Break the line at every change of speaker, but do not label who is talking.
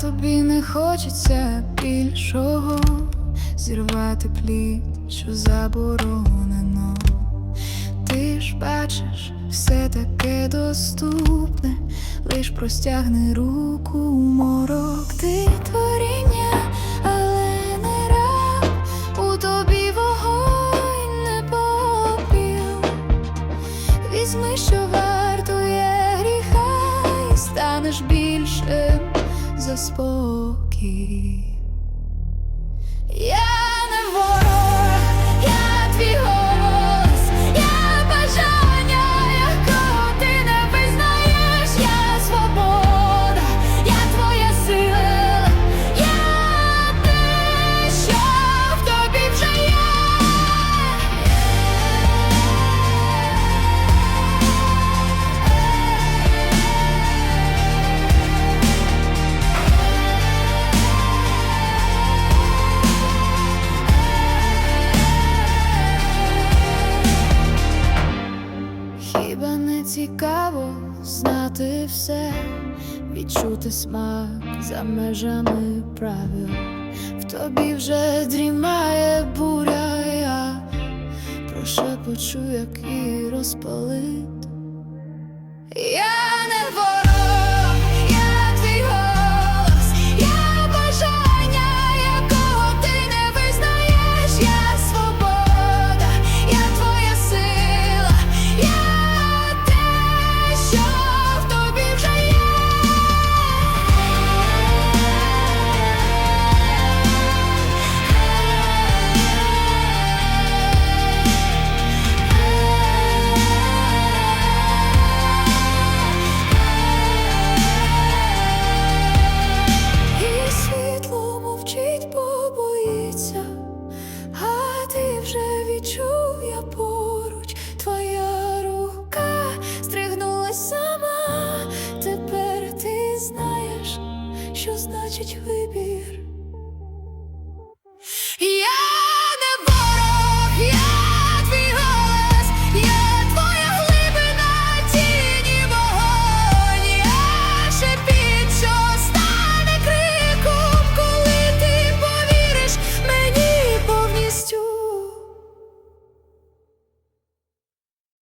тобі не хочеться більшого зірвати плід, що заборонено. Ти ж бачиш, все таке доступне, лиш простягни руку морок. Ти творіння, але не раб, у тобі вогонь не. Візьми, що вартує гріха, і станеш більшим за спокій. Хіба не цікаво знати все, відчути смак за межами правил. В тобі вже дрімає буря, я прошепочу, як її розпалити. Я значить вибір.